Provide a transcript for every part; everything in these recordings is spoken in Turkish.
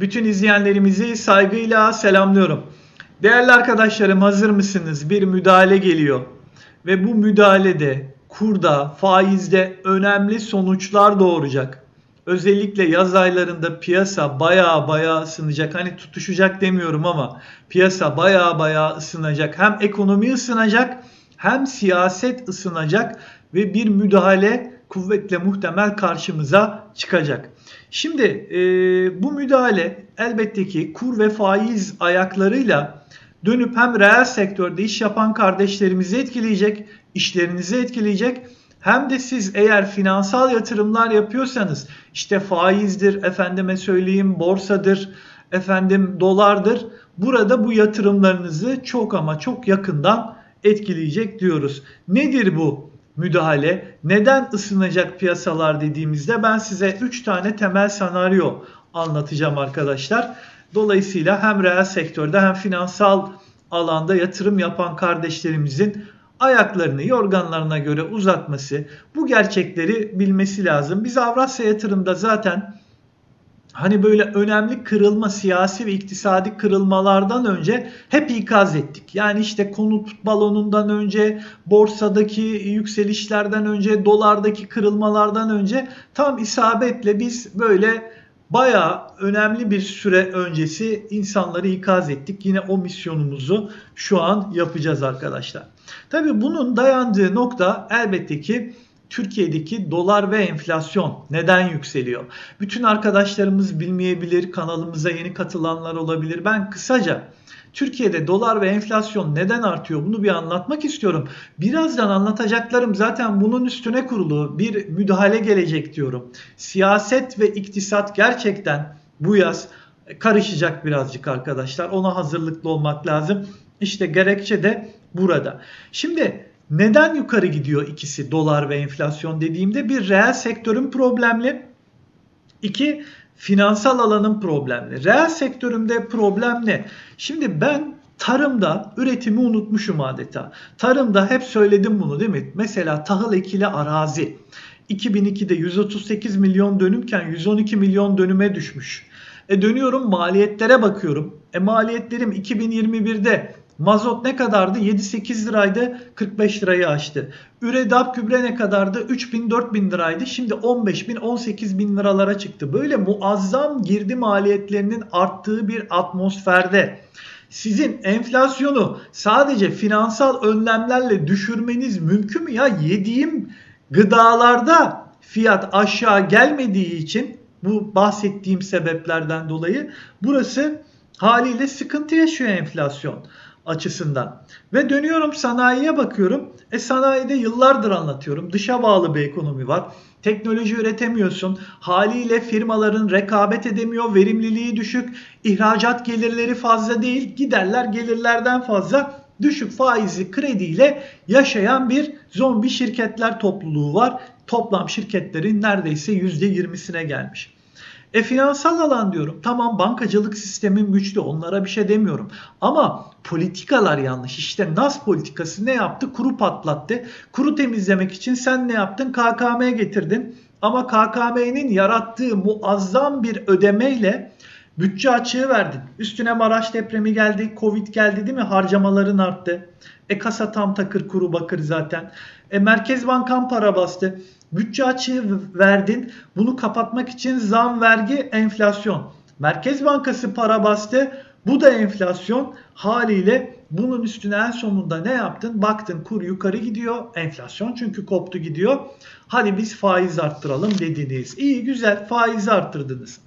Bütün izleyenlerimizi saygıyla selamlıyorum. Değerli arkadaşlarım hazır mısınız? Bir müdahale geliyor. Ve bu müdahalede kurda, faizde önemli sonuçlar doğuracak. Özellikle yaz aylarında piyasa baya baya ısınacak. Hani tutuşacak demiyorum ama piyasa baya baya ısınacak. Hem ekonomi ısınacak hem siyaset ısınacak ve bir müdahale kuvvetle muhtemel karşımıza çıkacak. Şimdi e, bu müdahale elbette ki kur ve faiz ayaklarıyla dönüp hem reel sektörde iş yapan kardeşlerimizi etkileyecek, işlerinizi etkileyecek hem de siz eğer finansal yatırımlar yapıyorsanız işte faizdir, efendime söyleyeyim borsadır, efendim dolardır. Burada bu yatırımlarınızı çok ama çok yakından etkileyecek diyoruz. Nedir bu müdahale? Neden ısınacak piyasalar dediğimizde ben size 3 tane temel senaryo anlatacağım arkadaşlar. Dolayısıyla hem reel sektörde hem finansal alanda yatırım yapan kardeşlerimizin ayaklarını yorganlarına göre uzatması, bu gerçekleri bilmesi lazım. Biz Avrasya Yatırım'da zaten hani böyle önemli kırılma, siyasi ve iktisadi kırılmalardan önce hep ikaz ettik. Yani işte konut balonundan önce, borsadaki yükselişlerden önce, dolardaki kırılmalardan önce tam isabetle biz böyle bayağı önemli bir süre öncesi insanları ikaz ettik. Yine o misyonumuzu şu an yapacağız arkadaşlar. Tabii bunun dayandığı nokta elbette ki Türkiye'deki dolar ve enflasyon neden yükseliyor? Bütün arkadaşlarımız bilmeyebilir, kanalımıza yeni katılanlar olabilir. Ben kısaca Türkiye'de dolar ve enflasyon neden artıyor bunu bir anlatmak istiyorum. Birazdan anlatacaklarım zaten bunun üstüne kurulu bir müdahale gelecek diyorum. Siyaset ve iktisat gerçekten bu yaz karışacak birazcık arkadaşlar. Ona hazırlıklı olmak lazım. İşte gerekçe de burada. Şimdi neden yukarı gidiyor ikisi dolar ve enflasyon dediğimde bir reel sektörün problemli. İki finansal alanın problemli. Reel sektörümde problem ne? Şimdi ben tarımda üretimi unutmuşum adeta. Tarımda hep söyledim bunu değil mi? Mesela tahıl ekili arazi. 2002'de 138 milyon dönümken 112 milyon dönüme düşmüş. E dönüyorum maliyetlere bakıyorum. E maliyetlerim 2021'de Mazot ne kadardı? 7-8 liraydı 45 lirayı aştı. Üredap gübre ne kadardı? 3000-4000 liraydı. Şimdi 15 bin 18 bin liralara çıktı. Böyle muazzam girdi maliyetlerinin arttığı bir atmosferde sizin enflasyonu sadece finansal önlemlerle düşürmeniz mümkün mü ya? Yediğim gıdalarda fiyat aşağı gelmediği için bu bahsettiğim sebeplerden dolayı burası haliyle sıkıntı yaşıyor enflasyon açısından. Ve dönüyorum sanayiye bakıyorum. E sanayide yıllardır anlatıyorum. Dışa bağlı bir ekonomi var. Teknoloji üretemiyorsun. Haliyle firmaların rekabet edemiyor. Verimliliği düşük. ihracat gelirleri fazla değil. Giderler gelirlerden fazla düşük faizli krediyle yaşayan bir zombi şirketler topluluğu var. Toplam şirketlerin neredeyse %20'sine gelmiş. E finansal alan diyorum. Tamam bankacılık sistemin güçlü onlara bir şey demiyorum. Ama politikalar yanlış. İşte NAS politikası ne yaptı? Kuru patlattı. Kuru temizlemek için sen ne yaptın? KKM getirdin. Ama KKM'nin yarattığı muazzam bir ödemeyle bütçe açığı verdin. Üstüne Maraş depremi geldi, Covid geldi değil mi? Harcamaların arttı. E kasa tam takır kuru bakır zaten. E Merkez Bankan para bastı. Bütçe açığı verdin. Bunu kapatmak için zam, vergi, enflasyon. Merkez Bankası para bastı. Bu da enflasyon. Haliyle bunun üstüne en sonunda ne yaptın? Baktın kur yukarı gidiyor. Enflasyon çünkü koptu gidiyor. Hadi biz faiz arttıralım dediniz. İyi güzel faiz arttırdınız.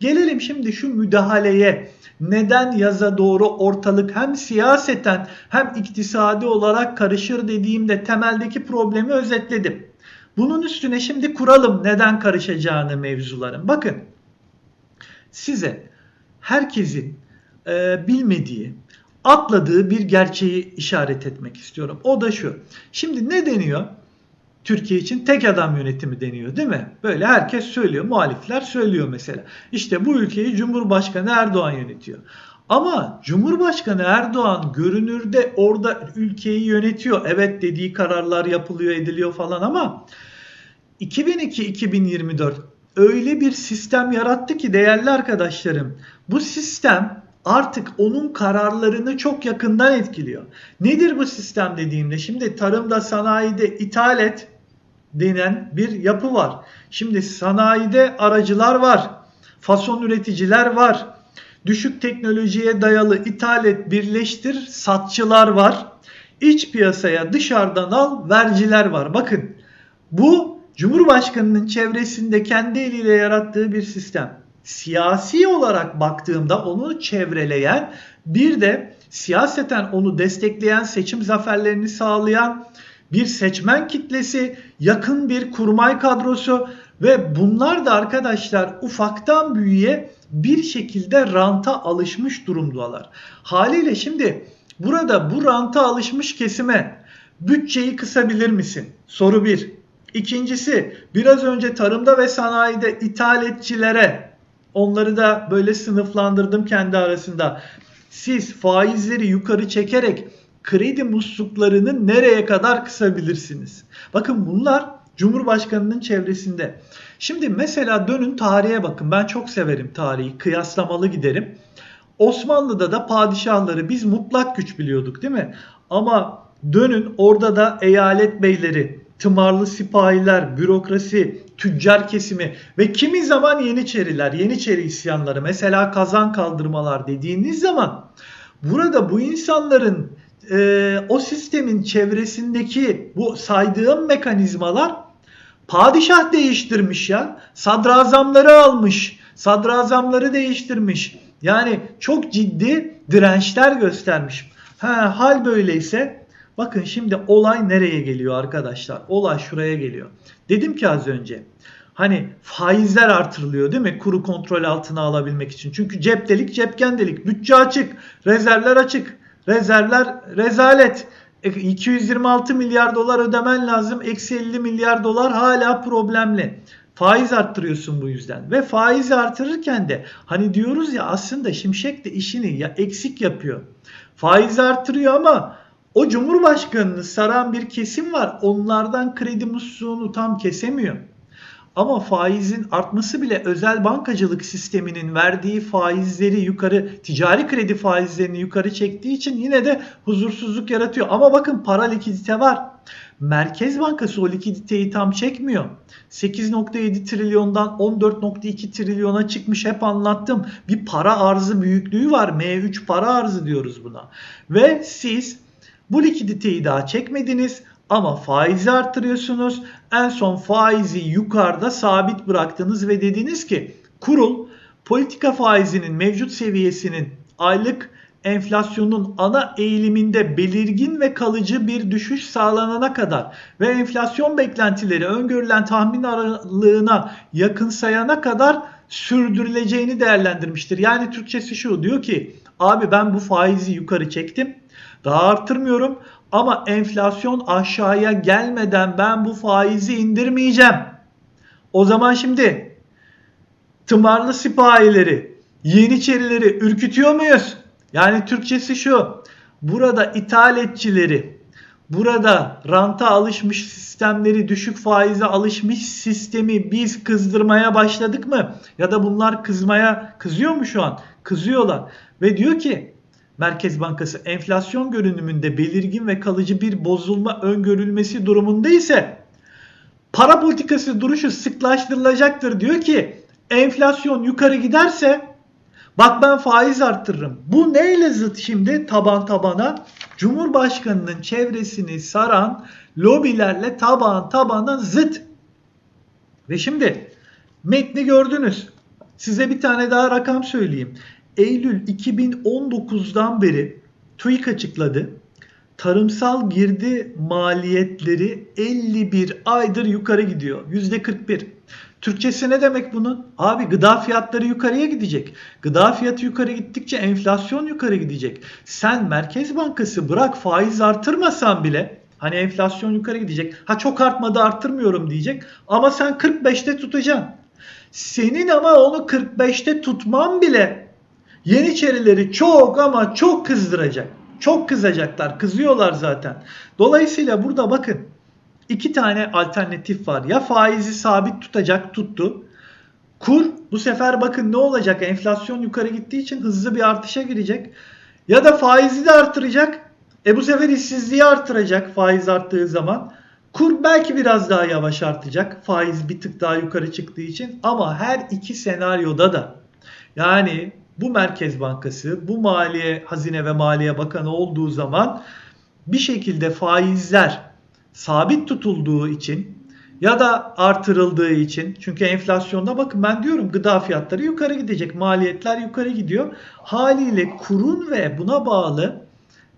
Gelelim şimdi şu müdahaleye. Neden yaza doğru ortalık hem siyaseten hem iktisadi olarak karışır dediğimde temeldeki problemi özetledim. Bunun üstüne şimdi kuralım neden karışacağını mevzuların. Bakın size herkesin e, bilmediği, atladığı bir gerçeği işaret etmek istiyorum. O da şu. Şimdi ne deniyor? Türkiye için tek adam yönetimi deniyor değil mi? Böyle herkes söylüyor. Muhalifler söylüyor mesela. İşte bu ülkeyi Cumhurbaşkanı Erdoğan yönetiyor. Ama Cumhurbaşkanı Erdoğan görünürde orada ülkeyi yönetiyor. Evet dediği kararlar yapılıyor ediliyor falan ama 2002-2024 öyle bir sistem yarattı ki değerli arkadaşlarım bu sistem artık onun kararlarını çok yakından etkiliyor. Nedir bu sistem dediğimde? Şimdi tarımda, sanayide ithal et denen bir yapı var. Şimdi sanayide aracılar var. Fason üreticiler var. Düşük teknolojiye dayalı ithal et, birleştir satçılar var. İç piyasaya dışarıdan al verciler var. Bakın bu Cumhurbaşkanının çevresinde kendi eliyle yarattığı bir sistem. Siyasi olarak baktığımda onu çevreleyen bir de siyaseten onu destekleyen, seçim zaferlerini sağlayan bir seçmen kitlesi, yakın bir kurmay kadrosu ve bunlar da arkadaşlar ufaktan büyüye bir şekilde ranta alışmış durumdalar. Haliyle şimdi burada bu ranta alışmış kesime bütçeyi kısabilir misin? Soru 1. İkincisi biraz önce tarımda ve sanayide ithalatçilere onları da böyle sınıflandırdım kendi arasında. Siz faizleri yukarı çekerek kredi musluklarını nereye kadar kısabilirsiniz? Bakın bunlar Cumhurbaşkanının çevresinde. Şimdi mesela dönün tarihe bakın. Ben çok severim tarihi. Kıyaslamalı giderim. Osmanlı'da da padişahları biz mutlak güç biliyorduk değil mi? Ama dönün orada da eyalet beyleri, tımarlı sipahiler, bürokrasi, tüccar kesimi ve kimi zaman Yeniçeriler, Yeniçeri isyanları mesela kazan kaldırmalar dediğiniz zaman burada bu insanların e, o sistemin çevresindeki bu saydığım mekanizmalar padişah değiştirmiş ya. Sadrazamları almış. Sadrazamları değiştirmiş. Yani çok ciddi dirençler göstermiş. Ha, hal böyleyse bakın şimdi olay nereye geliyor arkadaşlar? Olay şuraya geliyor. Dedim ki az önce hani faizler artırılıyor değil mi? Kuru kontrol altına alabilmek için. Çünkü cep delik cepken delik. Bütçe açık. Rezervler açık. Rezervler rezalet. 226 e, milyar dolar ödemen lazım. Eksi 50 milyar dolar hala problemli. Faiz arttırıyorsun bu yüzden. Ve faiz artırırken de hani diyoruz ya aslında Şimşek de işini ya eksik yapıyor. Faiz artırıyor ama o Cumhurbaşkanını saran bir kesim var. Onlardan kredi musluğunu tam kesemiyor. Ama faizin artması bile özel bankacılık sisteminin verdiği faizleri yukarı, ticari kredi faizlerini yukarı çektiği için yine de huzursuzluk yaratıyor. Ama bakın para likidite var. Merkez Bankası o likiditeyi tam çekmiyor. 8.7 trilyondan 14.2 trilyona çıkmış hep anlattım. Bir para arzı büyüklüğü var. M3 para arzı diyoruz buna. Ve siz bu likiditeyi daha çekmediniz ama faizi arttırıyorsunuz. En son faizi yukarıda sabit bıraktınız ve dediniz ki kurul politika faizinin mevcut seviyesinin aylık enflasyonun ana eğiliminde belirgin ve kalıcı bir düşüş sağlanana kadar ve enflasyon beklentileri öngörülen tahmin aralığına yakınsayana kadar sürdürüleceğini değerlendirmiştir. Yani Türkçesi şu diyor ki abi ben bu faizi yukarı çektim. Daha arttırmıyorum ama enflasyon aşağıya gelmeden ben bu faizi indirmeyeceğim. O zaman şimdi tımarlı sipahileri, yeniçerileri ürkütüyor muyuz? Yani Türkçesi şu. Burada ithalatçileri, burada ranta alışmış sistemleri, düşük faize alışmış sistemi biz kızdırmaya başladık mı? Ya da bunlar kızmaya kızıyor mu şu an? Kızıyorlar. Ve diyor ki Merkez Bankası enflasyon görünümünde belirgin ve kalıcı bir bozulma öngörülmesi durumunda ise para politikası duruşu sıklaştırılacaktır. Diyor ki enflasyon yukarı giderse bak ben faiz arttırırım. Bu neyle zıt şimdi taban tabana? Cumhurbaşkanının çevresini saran lobilerle taban tabana zıt. Ve şimdi metni gördünüz. Size bir tane daha rakam söyleyeyim. Eylül 2019'dan beri TÜİK açıkladı. Tarımsal girdi maliyetleri 51 aydır yukarı gidiyor. %41. Türkçesi ne demek bunun? Abi gıda fiyatları yukarıya gidecek. Gıda fiyatı yukarı gittikçe enflasyon yukarı gidecek. Sen Merkez Bankası bırak faiz artırmasan bile hani enflasyon yukarı gidecek. Ha çok artmadı arttırmıyorum diyecek. Ama sen 45'te tutacaksın. Senin ama onu 45'te tutman bile Yeniçerileri çok ama çok kızdıracak. Çok kızacaklar. Kızıyorlar zaten. Dolayısıyla burada bakın iki tane alternatif var. Ya faizi sabit tutacak tuttu. Kur bu sefer bakın ne olacak? Enflasyon yukarı gittiği için hızlı bir artışa girecek. Ya da faizi de artıracak. E bu sefer işsizliği artıracak faiz arttığı zaman. Kur belki biraz daha yavaş artacak. Faiz bir tık daha yukarı çıktığı için. Ama her iki senaryoda da yani bu Merkez Bankası, bu Maliye, Hazine ve Maliye Bakanı olduğu zaman bir şekilde faizler sabit tutulduğu için ya da artırıldığı için çünkü enflasyonda bakın ben diyorum gıda fiyatları yukarı gidecek, maliyetler yukarı gidiyor. Haliyle kurun ve buna bağlı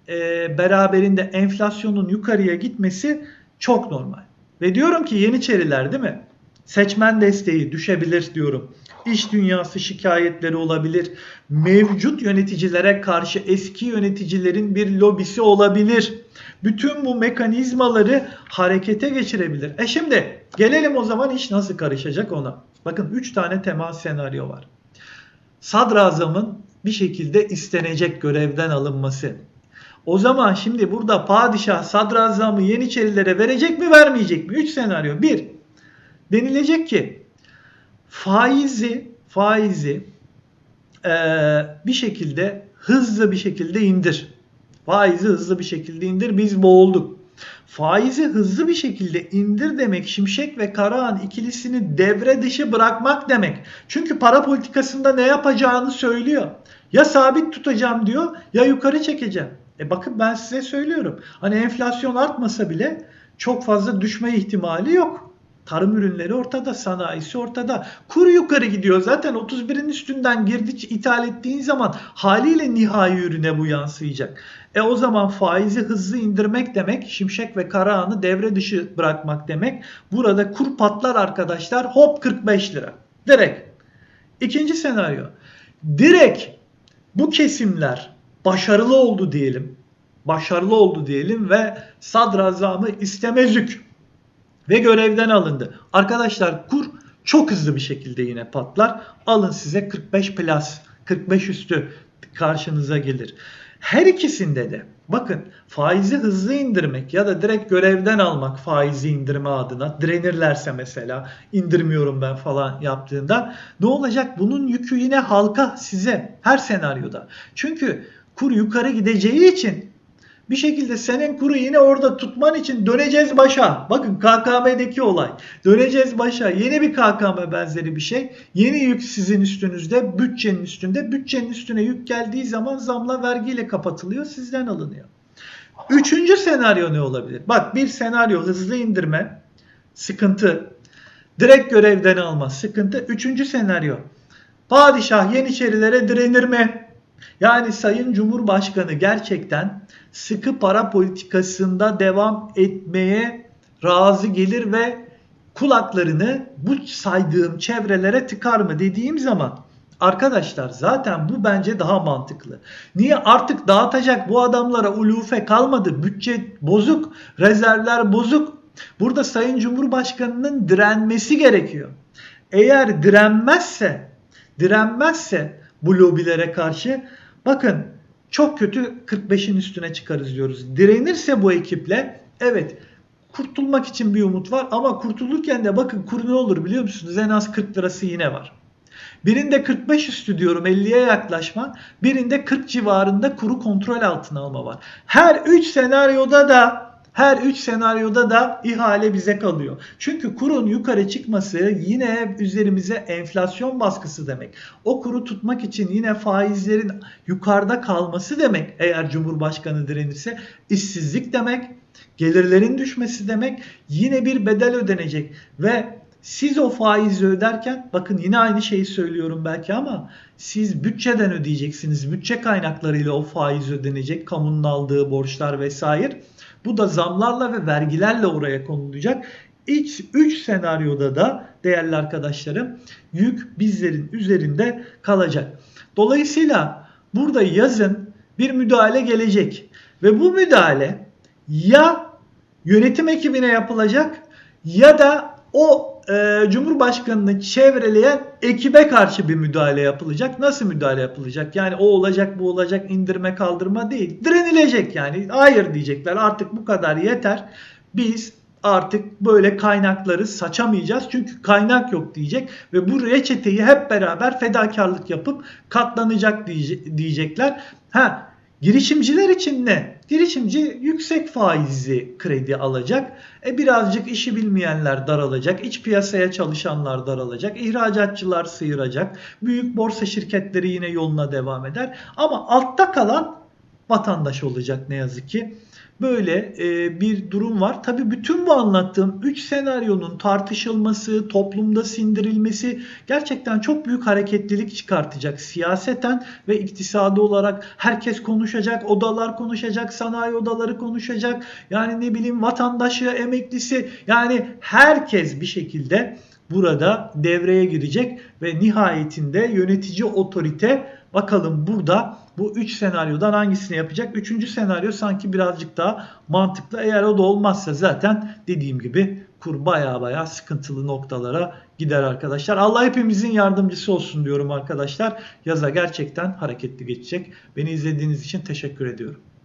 e, beraberinde enflasyonun yukarıya gitmesi çok normal. Ve diyorum ki Yeniçeriler değil mi? Seçmen desteği düşebilir diyorum. İş dünyası şikayetleri olabilir. Mevcut yöneticilere karşı eski yöneticilerin bir lobisi olabilir. Bütün bu mekanizmaları harekete geçirebilir. E şimdi gelelim o zaman iş nasıl karışacak ona. Bakın 3 tane temel senaryo var. Sadrazamın bir şekilde istenecek görevden alınması. O zaman şimdi burada padişah sadrazamı Yeniçerilere verecek mi vermeyecek mi? 3 senaryo. 1. Denilecek ki faizi faizi eee, bir şekilde hızlı bir şekilde indir. Faizi hızlı bir şekilde indir. Biz boğulduk. Faizi hızlı bir şekilde indir demek Şimşek ve Karahan ikilisini devre dışı bırakmak demek. Çünkü para politikasında ne yapacağını söylüyor. Ya sabit tutacağım diyor ya yukarı çekeceğim. E bakın ben size söylüyorum. Hani enflasyon artmasa bile çok fazla düşme ihtimali yok. Tarım ürünleri ortada, sanayisi ortada. Kur yukarı gidiyor. Zaten 31'in üstünden girdi ithal ettiğin zaman haliyle nihai ürüne bu yansıyacak. E o zaman faizi hızlı indirmek demek, Şimşek ve Karahan'ı devre dışı bırakmak demek. Burada kur patlar arkadaşlar. Hop 45 lira. Direkt. İkinci senaryo. Direkt bu kesimler başarılı oldu diyelim. Başarılı oldu diyelim ve sadrazamı istemezük ve görevden alındı. Arkadaşlar kur çok hızlı bir şekilde yine patlar. Alın size 45 plus, 45 üstü karşınıza gelir. Her ikisinde de bakın faizi hızlı indirmek ya da direkt görevden almak faizi indirme adına direnirlerse mesela indirmiyorum ben falan yaptığında ne olacak? Bunun yükü yine halka size her senaryoda. Çünkü kur yukarı gideceği için bir şekilde senin kuru yine orada tutman için döneceğiz başa. Bakın KKM'deki olay. Döneceğiz başa. Yeni bir KKM benzeri bir şey. Yeni yük sizin üstünüzde, bütçenin üstünde. Bütçenin üstüne yük geldiği zaman zamla vergiyle kapatılıyor, sizden alınıyor. Üçüncü senaryo ne olabilir? Bak bir senaryo hızlı indirme, sıkıntı. Direkt görevden alma, sıkıntı. Üçüncü senaryo. Padişah Yeniçerilere direnir mi? Yani Sayın Cumhurbaşkanı gerçekten sıkı para politikasında devam etmeye razı gelir ve kulaklarını bu saydığım çevrelere tıkar mı dediğim zaman arkadaşlar zaten bu bence daha mantıklı. Niye artık dağıtacak bu adamlara ulufe kalmadı. Bütçe bozuk, rezervler bozuk. Burada Sayın Cumhurbaşkanı'nın direnmesi gerekiyor. Eğer direnmezse, direnmezse bu lobilere karşı bakın çok kötü 45'in üstüne çıkarız diyoruz. Direnirse bu ekiple evet kurtulmak için bir umut var ama kurtulurken de bakın kur ne olur biliyor musunuz? En az 40 lirası yine var. Birinde 45 üstü diyorum 50'ye yaklaşma. Birinde 40 civarında kuru kontrol altına alma var. Her 3 senaryoda da her 3 senaryoda da ihale bize kalıyor. Çünkü kurun yukarı çıkması yine üzerimize enflasyon baskısı demek. O kuru tutmak için yine faizlerin yukarıda kalması demek. Eğer Cumhurbaşkanı direnirse işsizlik demek, gelirlerin düşmesi demek. Yine bir bedel ödenecek ve siz o faizi öderken bakın yine aynı şeyi söylüyorum belki ama siz bütçeden ödeyeceksiniz. Bütçe kaynaklarıyla o faiz ödenecek. Kamunun aldığı borçlar vesaire. Bu da zamlarla ve vergilerle oraya konulacak. İlk 3 senaryoda da değerli arkadaşlarım yük bizlerin üzerinde kalacak. Dolayısıyla burada yazın bir müdahale gelecek ve bu müdahale ya yönetim ekibine yapılacak ya da o e, Cumhurbaşkanını çevreleyen ekibe karşı bir müdahale yapılacak. Nasıl müdahale yapılacak? Yani o olacak bu olacak indirme kaldırma değil. Direnilecek yani. Hayır diyecekler artık bu kadar yeter. Biz artık böyle kaynakları saçamayacağız. Çünkü kaynak yok diyecek ve bu reçeteyi hep beraber fedakarlık yapıp katlanacak diye- diyecekler. Ha girişimciler için ne? Girişimci yüksek faizli kredi alacak. E birazcık işi bilmeyenler daralacak. iç piyasaya çalışanlar daralacak. ihracatçılar sıyıracak. Büyük borsa şirketleri yine yoluna devam eder. Ama altta kalan vatandaş olacak ne yazık ki. Böyle e, bir durum var. Tabii bütün bu anlattığım 3 senaryonun tartışılması, toplumda sindirilmesi gerçekten çok büyük hareketlilik çıkartacak. Siyaseten ve iktisadi olarak herkes konuşacak, odalar konuşacak, sanayi odaları konuşacak. Yani ne bileyim vatandaşı, emeklisi yani herkes bir şekilde burada devreye girecek ve nihayetinde yönetici otorite bakalım burada bu 3 senaryodan hangisini yapacak? Üçüncü senaryo sanki birazcık daha mantıklı. Eğer o da olmazsa zaten dediğim gibi kur baya baya sıkıntılı noktalara gider arkadaşlar. Allah hepimizin yardımcısı olsun diyorum arkadaşlar. Yaza gerçekten hareketli geçecek. Beni izlediğiniz için teşekkür ediyorum.